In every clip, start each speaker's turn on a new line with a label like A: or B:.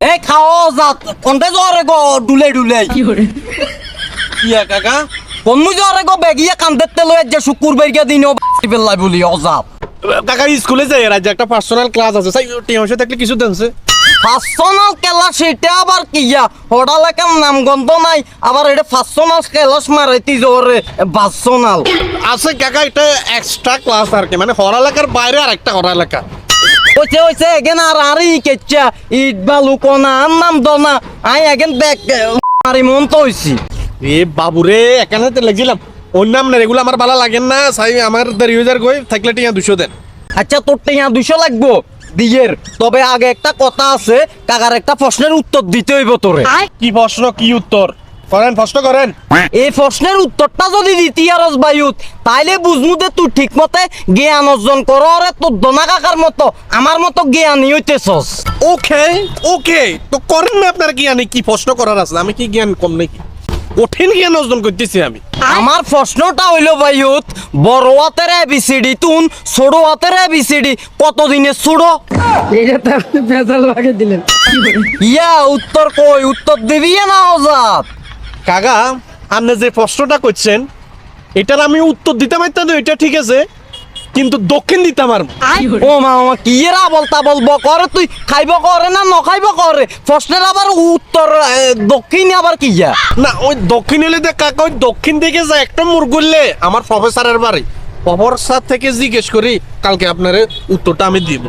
A: এই খাও যাত কোনতে জরে গো? ডুলে ডুলে
B: কিয়া কাকা
A: কোনমু জরে গো? বেগিয়ে কান্দেতে লয়ে যে শুকুর বেরিয়ে দিনও বেল্লাই বলি অজাব
B: কাকা স্কুলে যাই রাজ্য একটা পার্সোনাল ক্লাস আছে। সাই টিউশন থাকলে কিছু দেনছে।
A: পার্সোনাল ক্লাস সেটা আবার কিয়া হড়ালেকার নাম গন্ধ নাই? আবার এটা পার্সোনাল ক্লাস মারাইতি জোরে পার্সোনাল
B: আছে কাকা এটা এক্সট্রা ক্লাস আর কি। মানে হরালেখার বাইরে আর একটা হরালেখা।
A: হইছে হইছে এগেন আর আরি কেচ্চা ইট বালু কোনা আর নাম দনা আই এগেন ব্যাক মারি মন তো হইছি।
B: এ বাবুরে এখানে তো লেগছিলাম। ওর নাম না এগুলো আমার ভালো লাগেন না সাই আমার দেড় হাজার কই থাকলে টিয়া দুশো দেন।
A: আচ্ছা তোর টিয়া দুশো লাগবো? দিয়ের তবে আগে একটা কথা আছে কাকার একটা প্রশ্নের উত্তর দিতে হইব তোরে।
B: কি প্রশ্ন কি উত্তর? করেন প্রশ্ন করেন।
A: এই প্রশ্নের উত্তরটা যদি দিতি আরস বায়ুত তাইলে বুঝমু যে তুই ঠিক মতে জ্ঞান অর্জন কর রে তোর দোনা কাকার মতো আমার মতো জ্ঞানী হইতেছস।
B: ওকে ওকে তো করেন না আপনার জ্ঞান কি প্রশ্ন করার আছে? আমি কি জ্ঞান কম নাকি? কঠিন জ্ঞান অর্জন করতেছি আমি।
A: আমার প্রশ্নটা হইল ভাইয়ুত বড় হাতের এবিসিডি তুন ছোট হাতের এবিসিডি কতদিনে ছোট?
C: এটা তো আপনি পেঁচাল ভাগে দিলেন।
A: ইয়া উত্তর কই? উত্তর দিবি না ওজাত
B: কাকা আপনি যে প্রশ্নটা করছেন এটার আমি উত্তর দিতে পারতাম তো এটা ঠিক আছে কিন্তু দক্ষিণ দিতাম আর
A: ও মা মা কি এরা বলতা বলব করে তুই খাইব করে না ন খাইব করে? প্রশ্নের আবার উত্তর দক্ষিণে আবার কি ইয়া
B: না ওই দক্ষিণ হলে দেখ কাকা ওই দক্ষিণ দিকে যায় একটা মুরগুললে আমার প্রফেসরের বাড়ি। প্রফেসর থেকে জিজ্ঞেস করি কালকে আপনার উত্তরটা আমি দিব।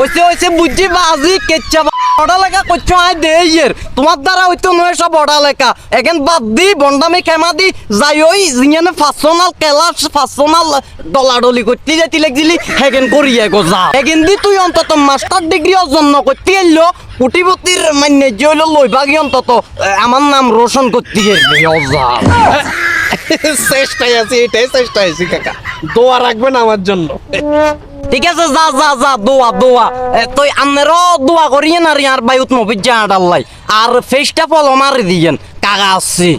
A: ওইসে ওইসে বুঝছি বাজি কেচ্চা বড়া লেখা করছ আই দে ইয়ের। তোমার দ্বারা হইতো নয় সব বড়া লেখা। এখন বাদ দি, বন্ডামি খেমা দি যাই ওই জিয়ানে পার্সোনাল ক্লাস পার্সোনাল ডলাডলি করতে যেতে লাগছিলি হেগেন করিয়ে গো যা। হেগেন দি তুই অন্তত মাস্টার ডিগ্রি অর্জন করতে এলো কোটিপতির মানে যে হইল লইবাগি অন্তত আমার নাম রোশন করতে গেলি অজা
B: চেষ্টায় আছি, এটাই চেষ্টায় আছি, কাকা। দোয়া রাখবেন আমার জন্য।
A: ঠিক আছে, যা যা যা, দোয়া দোয়া। তুই আন্নেরও দোয়া করিয়ে না রে, আর বায়ুত মফিজ যা আডাল্লাই আর ফেসটা ফলো মারি দিয়েন, কাকা আসছি।